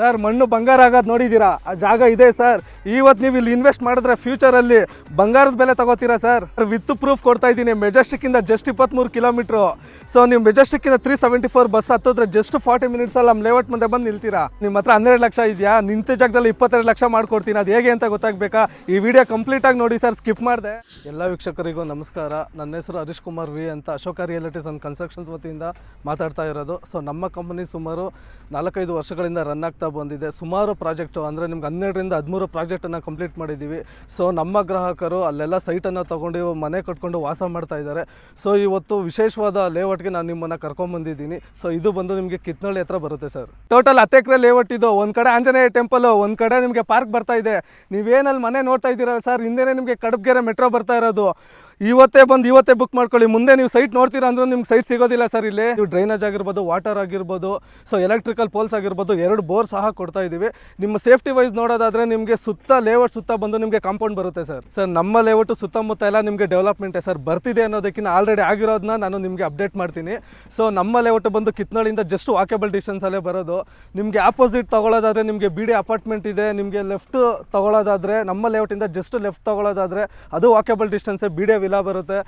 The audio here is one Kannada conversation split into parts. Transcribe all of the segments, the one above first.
ಸರ್, ಮಣ್ಣು ಬಂಗಾರ ಆಗೋದು ನೋಡಿದ್ದೀರಾ? ಆ ಜಾಗ ಇದೆ ಸರ್. ಇವತ್ತು ನೀವು ಇಲ್ಲಿ ಇನ್ವೆಸ್ಟ್ ಮಾಡಿದ್ರೆ ಫ್ಯೂಚರಲ್ಲಿ ಬಂಗಾರದ ಬೆಲೆ ತಗೋತೀರಾ ಸರ್? ವಿತ್ ಪ್ರೂಫ್ ಕೊಡ್ತಾ ಇದ್ದೀನಿ. ಮೆಜೆಸ್ಟಿಕ್ಕಿಂದ ಜಸ್ಟ್ ಇಪ್ಪತ್ತ್ಮೂರು ಕಿಲೋಮೀಟ್ರು. ಸೊ ನೀವು ಮೆಜೆಸ್ಟಿಕ್ಕಿಂದ ತ್ರೀ ಸೆವೆಂಟಿ ಫೋರ್ ಬಸ್ ಹತ್ತಿದ್ರೆ ಜಸ್ಟ್ ಫಾರ್ಟಿ ಮಿನಿಟ್ಸಲ್ಲಿ ನಮ್ಮ ಲೇಔಟ್ ಮುಂದೆ ಬಂದು ನಿಲ್ತೀರಾ? ನಿಮ್ಮ ಹತ್ರ ಹನ್ನೆರಡು ಲಕ್ಷ ಇದೆಯಾ? ನಿಂತ ಜಾಗದಲ್ಲಿ ಇಪ್ಪತ್ತೆರಡು ಲಕ್ಷ ಮಾಡ್ಕೊಡ್ತೀನಿ. ಅದು ಹೇಗೆ ಅಂತ ಗೊತ್ತಾಗಬೇಕಾ? ಈ ವಿಡಿಯೋ ಕಂಪ್ಲೀಟಾಗಿ ನೋಡಿ ಸರ್ ಸ್ಕಿಪ್ ಮಾಡಿದೆ. ಎಲ್ಲ ವೀಕ್ಷಕರಿಗೂ ನಮಸ್ಕಾರ. ನನ್ನ ಹೆಸರು ಹರೀಶ್ ಕುಮಾರ್ ವಿ ಅಂತ ಅಶೋಕ ರಿಯಾಲಿಟೀಸ್ ಅಂಡ್ ಕನ್ಸ್ಟ್ರಕ್ಷನ್ಸ್ ವತಿಯಿಂದ ಮಾತಾಡ್ತಾ ಇರೋದು. ಸೊ ನಮ್ಮ ಕಂಪನಿ ಸುಮಾರು ನಾಲ್ಕೈದು ವರ್ಷಗಳಿಂದ ರನ್ ಆಗ್ತಾ ಬಂದಿದೆ. ಸುಮಾರು ಪ್ರಾಜೆಕ್ಟು, ಅಂದರೆ ನಿಮ್ಗೆ ಹನ್ನೆರಡರಿಂದ ಹದಿಮೂರು ಪ್ರಾಜೆಕ್ಟನ್ನು ಕಂಪ್ಲೀಟ್ ಮಾಡಿದ್ದೀವಿ ಸೊ ನಮ್ಮ ಗ್ರಾಹಕರು ಅಲ್ಲೆಲ್ಲ ಸೈಟನ್ನು ತೊಗೊಂಡು, ಮನೆ ಕಟ್ಕೊಂಡು ವಾಸ ಮಾಡ್ತಾ ಇದ್ದಾರೆ. ಸೊ ಇವತ್ತು ವಿಶೇಷವಾದ ಲೇಔಟ್ಗೆ ನಾನು ನಿಮ್ಮನ್ನು ಕರ್ಕೊಂಬಂದಿದ್ದೀನಿ. ಸೊ ಇದು ಬಂದು ನಿಮಗೆ ಕಿತ್ನಳ್ಳಿ ಹತ್ರ ಬರುತ್ತೆ ಸರ್ ಟೋಟಲ್ ಹತ್ತು ಎಕರೆ ಲೇಔಟ್ ಇದು. ಒಂದು ಕಡೆ ಆಂಜನೇಯ ಟೆಂಪಲ್ ಒಂದು ಕಡೆ ನಿಮಗೆ ಪಾರ್ಕ್ ಬರ್ತಾ ಇದೆ. ನೀವೇನಲ್ಲಿ ಮನೆ ನೋಡ್ತಾ ಇದ್ದೀರಲ್ಲ ಸರ್ ಹಿಂದೆನೇ ನಿಮಗೆ ಕಡಬ್ಗೆರೆ ಮೆಟ್ರೋ ಬರ್ತಾ ಇರೋದು. ಇವತ್ತೇ ಬಂದು ಇವತ್ತೇ ಬುಕ್ ಮಾಡ್ಕೊಳ್ಳಿ. ಮುಂದೆ ನೀವು ಸೈಟ್ ನೋಡ್ತೀರಾ ಅಂದ್ರೆ ನಿಮ್ಗೆ ಸೈಟ್ ಸಿಗೋದಿಲ್ಲ ಸರ್ ಇಲ್ಲಿ. ಡ್ರೈನೇಜ್ ಆಗಿರ್ಬೋದು ವಾಟರ್ ಆಗಿರ್ಬೋದು ಸೊ ಎಲೆಕ್ಟ್ರಿಕಲ್ ಪೋಲ್ಸ್ ಆಗಿರ್ಬೋದು, ಎರಡು ಬೋರ್ ಸಹ ಕೊಡ್ತಾ ಇದ್ದೀವಿ. ನಿಮ್ಮ ಸೇಫ್ಟಿ ವೈಸ್ ನೋಡೋದಾದ್ರೆ ನಿಮಗೆ ಸುತ್ತ ಲೇಔಟ್ ಸುತ್ತ ಬಂದು ನಿಮಗೆ ಕಾಂಪೌಂಡ್ ಬರುತ್ತೆ ಸರ್. ಸರ್, ನಮ್ಮ ಲೇಔಟ್ ಸುತ್ತಮುತ್ತ ಎಲ್ಲ ನಿಮಗೆ ಡೆವಲಪ್ಮೆಂಟೇ ಸರ್ ಬರ್ತಿದೆ ಅನ್ನೋದಕ್ಕಿಂತ ಆಲ್ರೆಡಿ ಆಗಿರೋದನ್ನ ನಾನು ನಿಮಗೆ ಅಪ್ಡೇಟ್ ಮಾಡ್ತೀನಿ. ಸೊ ನಮ್ಮ ಲೇಔಟ್ ಬಂದು ಕಿತ್ನಾಳಿಂದ ಜಸ್ಟ್ ವಾಕೇಬಲ್ ಡಿಸ್ಟೆನ್ಸಲ್ಲೇ ಬರೋದು. ನಿಮಗೆ ಆಪೋಸಿಟ್ ತಗೊಳ್ಳೋದಾದ್ರೆ ನಿಮಗೆ ಬಿ ಡಿ ಅಪಾರ್ಟ್ಮೆಂಟ್ ಇದೆ, ನಿಮಗೆ ಲೆಫ್ಟ್ ತಗೊಳ್ಳೋದಾದ್ರೆ, ನಮ್ಮ ಲೇಔಟಿಂದ ಜಸ್ಟ್ ಲೆಫ್ಟ್ ತಗೊಳ್ಳೋದಾದ್ರೆ ಅದು ವಾಕೇಬಲ್ ಡಿಸ್ಟೆನ್ಸೇ ಬಿ ಡಿ ವಿಲಾ ಬರುತ್ತೆ.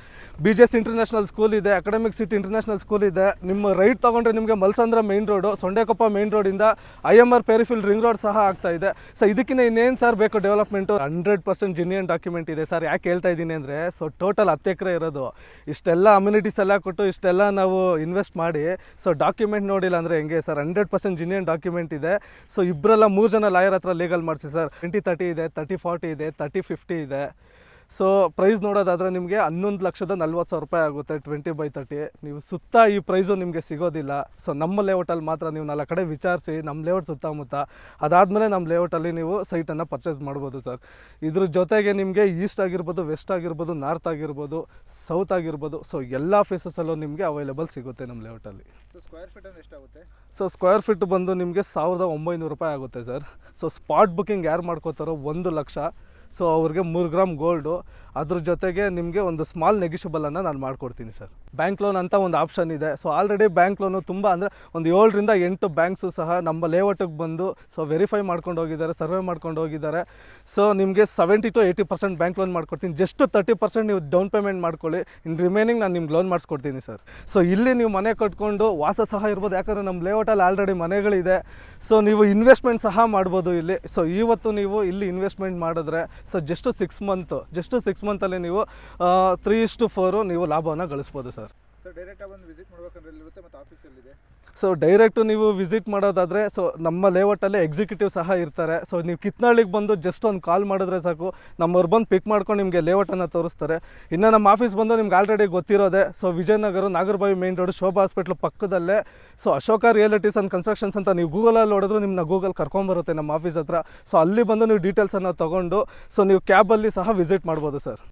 B G S international school ಇದೆ ಅಕಾಡೆಮಿಕ್ ಸಿಟಿ ಇಂಟರ್ನ್ಯಾಷನಲ್ ಸ್ಕೂಲ್ ಇದೆ. ನಿಮ್ಮ ರೈಟ್ ತೊಗೊಂಡ್ರೆ ನಿಮಗೆ Malsandra main road Sondekoppa main ರೋಡಿಂದ I M R peripheral ring road ಸಹ ಆಗ್ತಾ ಇದೆ. ಸೊ ಇದಕ್ಕಿಂತ ಇನ್ನೇನು ಸರ್ ಬೇಕು development hundred percent genuine document ಇದೆ ಸರ್ ಯಾಕೆ ಹೇಳ್ತಾ ಇದ್ದೀನಿ ಅಂದರೆ ಸೊ ಟೋಟಲ್ ಹತ್ತು ಎಕರೆ ಇರೋದು. ಇಷ್ಟೆಲ್ಲ ಅಮ್ಯುನಿಟೀಸ್ ಎಲ್ಲ ಕೊಟ್ಟು ಇಷ್ಟೆಲ್ಲ ನಾವು ಇನ್ವೆಸ್ಟ್ ಮಾಡಿ ಸೊ ಡಾಕ್ಯುಮೆಂಟ್ ನೋಡಿಲ್ಲ ಅಂದರೆ ಹೆಂಗೆ sir hundred percent genuine document ಇದೆ. ಸೊ ಇಬ್ಬರೆಲ್ಲ ಮೂರು ಜನ ಲಾಯರ್ ಹತ್ರ ಲೀಗಲ್ ಮಾಡಿಸಿ ಸರ್ ಟ್ವೆಂಟಿ ತರ್ಟಿ ಇದೆ ತರ್ಟಿ ಫಾರ್ಟಿ ಇದೆ ತರ್ಟಿ ಫಿಫ್ಟಿ ಇದೆ. ಸೊ ಪ್ರೈಸ್ ನೋಡೋದಾದರೆ ನಿಮಗೆ ಹನ್ನೊಂದು ಲಕ್ಷದ ನಲ್ವತ್ತು ಸಾವಿರ ರೂಪಾಯಿ ಆಗುತ್ತೆ ಟ್ವೆಂಟಿ ಬೈ ತರ್ಟಿ ನೀವು ಸುತ್ತ ಈ ಪ್ರೈಸು ನಿಮಗೆ ಸಿಗೋದಿಲ್ಲ. ಸೊ ನಮ್ಮ ಲೇಔಟಲ್ಲಿ ಮಾತ್ರ ನೀವು ನಾಲ್ಕು ಕಡೆ ವಿಚಾರಿಸಿ ನಮ್ಮ ಲೇಔಟ್ ಸುತ್ತಮುತ್ತ ಅದಾದಮೇಲೆ ನಮ್ಮ ಲೇಔಟಲ್ಲಿ ನೀವು ಸೈಟನ್ನು ಪರ್ಚೇಸ್ ಮಾಡ್ಬೋದು ಸರ್. ಇದ್ರ ಜೊತೆಗೆ ನಿಮಗೆ ಈಸ್ಟ್ ಆಗಿರ್ಬೋದು ವೆಸ್ಟ್ ಆಗಿರ್ಬೋದು ನಾರ್ತ್ ಆಗಿರ್ಬೋದು ಸೌತ್ ಆಗಿರ್ಬೋದು ಸೊ ಎಲ್ಲ ಫೇಸಸಲ್ಲೂ ನಿಮಗೆ ಅವೈಲೇಬಲ್ ಸಿಗುತ್ತೆ ನಮ್ಮ ಲೇಔಟಲ್ಲಿ ಸೊ ಸ್ಕ್ವೇರ್ ಫೀಟ್ ಅಂದ್ರೆ ಎಷ್ಟಾಗುತ್ತೆ? ಸೊ ಸ್ಕ್ವೇರ್ ಫೀಟ್ ಬಂದು ನಿಮಗೆ ಸಾವಿರದ ಒಂಬೈನೂರು ರೂಪಾಯಿ ಆಗುತ್ತೆ ಸರ್. ಸೊ ಸ್ಪಾಟ್ ಬುಕ್ಕಿಂಗ್ ಯಾರು ಮಾಡ್ಕೋತಾರೋ ಒಂದು ಲಕ್ಷ. ಸೊ ಅವ್ರಿಗೆ ಮೂರು ಗ್ರಾಮ್ ಗೋಲ್ಡು ಅದ್ರ ಜೊತೆಗೆ ನಿಮಗೆ ಒಂದು ಸ್ಮಾಲ್ ನೆಗಿಷಬಲನ್ನು ನಾನು ಮಾಡಿಕೊಡ್ತೀನಿ ಸರ್ ಬ್ಯಾಂಕ್ ಲೋನ್ ಅಂತ ಒಂದು ಆಪ್ಷನ್ ಇದೆ. ಸೊ ಆಲ್ರೆಡಿ ಬ್ಯಾಂಕ್ ಲೋನು ತುಂಬ ಅಂದರೆ ಒಂದು ಏಳರಿಂದ ಎಂಟು ಬ್ಯಾಂಕ್ಸು ಸಹ ನಮ್ಮ ಲೇಔಟಿಗೆ ಬಂದು ಸೊ ವೆರಿಫೈ ಮಾಡ್ಕೊಂಡು ಹೋಗಿದ್ದಾರೆ ಸರ್ವೆ ಮಾಡ್ಕೊಂಡು ಹೋಗಿದ್ದಾರೆ. ಸೊ ನಿಮಗೆ seventy to eighty percent bank loan ಮಾಡ್ಕೊಡ್ತೀನಿ. ಜಸ್ಟ್ ತರ್ಟಿ ಪರ್ಸೆಂಟ್ ನೀವು ಡೌನ್ ಪೇಮೆಂಟ್ ಮಾಡ್ಕೊಳ್ಳಿ. ಇನ್ ರಿಮೈನಿಂಗ್ ನಾನು ನಿಮ್ಗೆ ಲೋನ್ ಮಾಡಿಸ್ಕೊಡ್ತೀನಿ ಸರ್ ಸೊ ಇಲ್ಲಿ ನೀವು ಮನೆ ಕಟ್ಕೊಂಡು ವಾಸ ಸಹ ಇರ್ಬೋದು. ಯಾಕಂದರೆ ನಮ್ಮ ಲೇಔಟಲ್ಲಿ ಆಲ್ರೆಡಿ ಮನೆಗಳಿದೆ. ಸೊ ನೀವು ಇನ್ವೆಸ್ಟ್ಮೆಂಟ್ ಸಹ ಮಾಡ್ಬೋದು ಇಲ್ಲಿ. ಸೊ ಇವತ್ತು ನೀವು ಇಲ್ಲಿ ಇನ್ವೆಸ್ಟ್ಮೆಂಟ್ ಮಾಡಿದ್ರೆ so just six month just six ಮಂತಲ್ಲಿ ನೀವು ತ್ರೀ ಇಷ್ಟು ಫೋರು ನೀವು ಲಾಭವನ್ನು ಗಳಿಸ್ಬೋದು ಸರ್ ಸೊ ಡೈರೆಕ್ಟಾಗಿ ಸೊ ಡೈರೆಕ್ಟು ನೀವು ವಿಸಿಟ್ ಮಾಡೋದಾದರೆ ಸೊ ನಮ್ಮ ಲೇಔಟಲ್ಲೇ ಎಕ್ಸಿಕ್ಯೂಟಿವ್ ಸಹ ಇರ್ತಾರೆ. ಸೊ ನೀವು ಕಿತ್ನಾಳಿಗೆ ಬಂದು ಜಸ್ಟ್ ಒಂದು ಕಾಲ್ ಮಾಡಿದ್ರೆ ಸಾಕು. ನಮ್ಮವ್ರು ಬಂದು ಪಿಕ್ ಮಾಡ್ಕೊಂಡು ನಿಮಗೆ ಲೇಔಟನ್ನು ತೋರಿಸ್ತಾರೆ. ಇನ್ನು ನಮ್ಮ ಆಫೀಸ್ ಬಂದು ನಿಮ್ಗೆ already ಗೊತ್ತಿರೋದೆ. So Vijayanagar, Nagarabhavi main road Shobha hospital ಪಕ್ಕದಲ್ಲೇ. So Ashoka realities and constructions ಅಂತ ನೀವು ಗೂಗಲಲ್ಲಿ ನೋಡಿದ್ರು ನಿಮ್ಮನ್ನ ಗೂಗಲ್ ಕರ್ಕೊಂಬರುತ್ತೆ ನಮ್ಮ ಆಫೀಸ್ ಹತ್ರ. ಸೊ ಅಲ್ಲಿ ಬಂದು ನೀವು ಡೀಟೇಲ್ಸನ್ನು ತೊಗೊಂಡು ಸೊ ನೀವು ಕ್ಯಾಬಲ್ಲಿ ಸಹ ವಿಸಿಟ್ ಮಾಡ್ಬೋದು ಸರ್